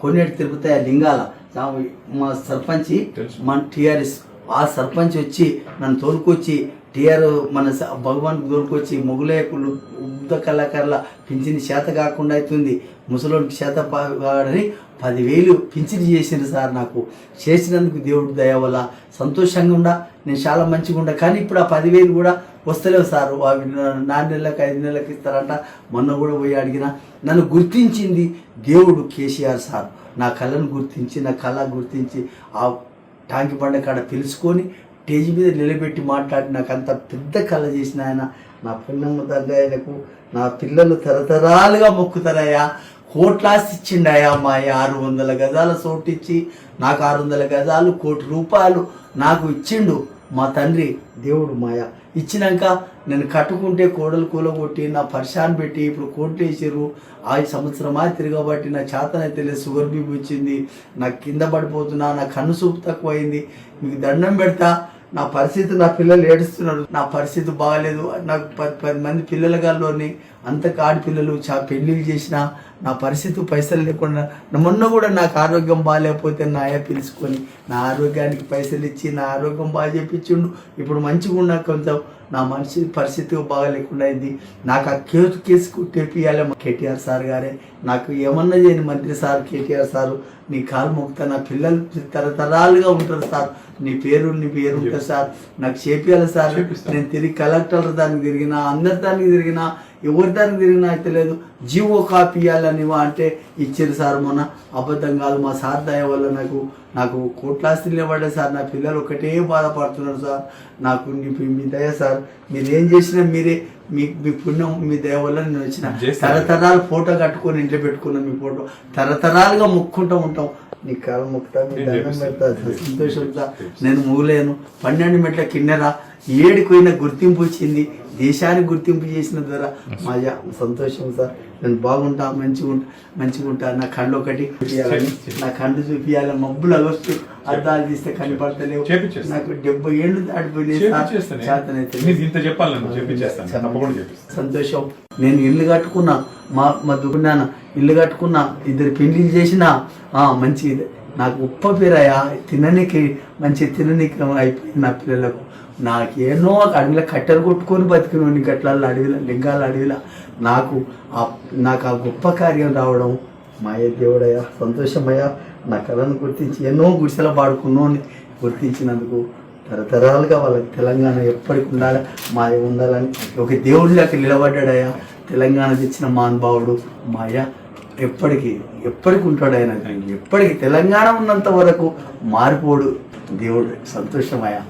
కొన్నేటి తిరుపతయ్య లింగాల ఆ మా సర్పంచి. మన టిఆర్ఎస్ ఆ సర్పంచ్ వచ్చి నన్ను తోలుకొచ్చి టీఆర్ మన స- భగవాన్ తోలుకొచ్చి మొగులేకులు ఉబ్ద కళాకారుల పింఛని చేత కాకుండా అవుతుంది ముసలోడికి చేత కాడని పదివేలు పింఛని చేసింది సార్ నాకు. చేసినందుకు దేవుడి దయ వల్ల సంతోషంగా ఉండా నేను చాలా మంచిగా ఉండా. కానీ ఇప్పుడు ఆ పదివేలు కూడా వస్తలేవు సార్. అవి నాలుగు నెలలకు ఐదు నెలలకు ఇస్తారంట. మొన్న కూడా పోయి అడిగిన నన్ను గుర్తించింది దేవుడు కేసీఆర్ సార్. నా కళను గుర్తించి నా కళ గుర్తించి ఆ టాంకి బండ కాడ తెలుసుకొని స్టేజ్ మీద నిలబెట్టి మాట్లాడి నాకు అంత పెద్ద కళ చేసిన ఆయన నా పిల్లమ్మ తండ్రి ఆయనకు నా పిల్లలు తరతరాలుగా మొక్కుతారయ్యా. కోట్లాస్తి ఇచ్చిండయా మా ఆరు వందల గజాల సోటిచ్చి నాకు ఆరు వందల గజాలు కోటి రూపాయలు నాకు ఇచ్చిండు మా తండ్రి దేవుడు మాయ ఇచ్చినాక నేను కట్టుకుంటే కోడలు కూలగొట్టి నా పరిశాన్ పెట్టి ఇప్పుడు కోట్లు వేసారు ఆ సంవత్సరమా తిరగబట్టి నా చేతనైతే లేదు షుగర్ బీపీ వచ్చింది. నాకు కింద పడిపోతున్నా నా కన్ను చూపు తక్కువైంది. మీకు దండం పెడతా నా పరిస్థితి నా పిల్లలు ఏడుస్తున్నారు నా పరిస్థితి బాగాలేదు. నాకు పది పది మంది పిల్లల గాల్లోని అంత కాడి పిల్లలు చా పెళ్ళిళ్ళు చేసిన నా పరిస్థితి పైసలు లేకుండా మొన్న కూడా నాకు ఆరోగ్యం బాగాలేకపోతే నా అయ్య పిలుచుకొని నా ఆరోగ్యానికి పైసలు ఇచ్చి నా ఆరోగ్యం బాగా చేపించిండు. ఇప్పుడు మంచిగా ఉన్నా కొంచెం నా మనిషి పరిస్థితి బాగా లేకుండా అయింది. నాకు ఆ కేసు కేసు తెప్పియాలి కేటీఆర్ సార్ గారే. నాకు ఏమన్నా చేయని మంత్రి సార్ కేటీఆర్ సారు నీ కాలు మొక్తా నా పిల్లలు తరతరాలుగా ఉంటారు సార్. నీ పేరు నీ పేరు ఉంటుంది సార్. నాకు చేపియాలి సార్. నేను తిరిగి కలెక్టర్ దానికి తిరిగినా అందరి దానికి తిరిగినా ఎవరి దానికి తిరిగినా అయితే లేదు జీవో కాపీ ఇవ్వాలని అంటే ఇచ్చారు సార్ మొన్న. అబద్ధం కాదు మా సార్ దయ వల్ల నాకు నాకు కోట్లాస్తి నిలబడ్డా సార్. నా పిల్లలు ఒకటే బాధపడుతున్నారు సార్. నాకు మీ మీ దయ సార్. మీరు ఏం చేసినా మీరే మీ మీ పుణ్యం మీ దయ వల్ల నేను వచ్చిన. తరతరాలు ఫోటో కట్టుకొని ఇంట్లో పెట్టుకున్నాం మీ ఫోటో. తరతరాలుగా మొక్కుంటూ ఉంటాం. నీ కాలు మొక్కుతా మీ దండం. పెడతా సంతోషంగా నేను మూలేను. పన్నెండు మెట్ల కిన్నెరా ఏడుకోయిన గుర్తింపు వచ్చింది. దేశానికి గుర్తింపు చేసిన ద్వారా మా యా- సంతోషం సార్. నేను బాగుంటా మంచిగా ఉంటా మంచిగా ఉంటా నా కళ్ళు ఒకటి చూపియాలని నా కళ్ళు చూపియాలి మబ్బులు అగొస్తూ అద్దాలు తీస్తే కనపడతలేవు. నాకు డెబ్బై ఏళ్ళు దాటిపోయినాయి సంతోషం. నేను ఇల్లు కట్టుకున్నా మా మా దుకున్నాన ఇల్లు కట్టుకున్నా ఇద్దరు పెళ్ళిళ్ళు చేసిన ఆ, మంచి ఇది. నాకు ఉప్ప పేరయ్యా తిననీకి మంచి తిననీకి అయిపోయింది నా పిల్లలకు. నాకేనో అడవిలో కట్టెలు కొట్టుకొని బతికిన గట్లల్లో అడవిలో లింగాల అడవిలో. నాకు ఆ నాకు ఆ గొప్ప కార్యం రావడం మాయ దేవుడయ్యా సంతోషమయ్యా నా కళను గుర్తించి ఎన్నో గుడిసెల పాడుకున్నోని. గుర్తించినందుకు తరతరాలుగా వాళ్ళకి తెలంగాణ ఎప్పటికి ఉండాలి మాయ ఉండాలని. ఒక దేవుడిలోకి నిలబడ్డాడయ్యా. తెలంగాణ తెచ్చిన మహానుభావుడు మాయ. ఎప్పటికీ ఎప్పటికి ఉంటాడు ఆయన ఎప్పటికీ తెలంగాణ ఉన్నంత వరకు మారిపోడు దేవుడు సంతోషమయ్యా.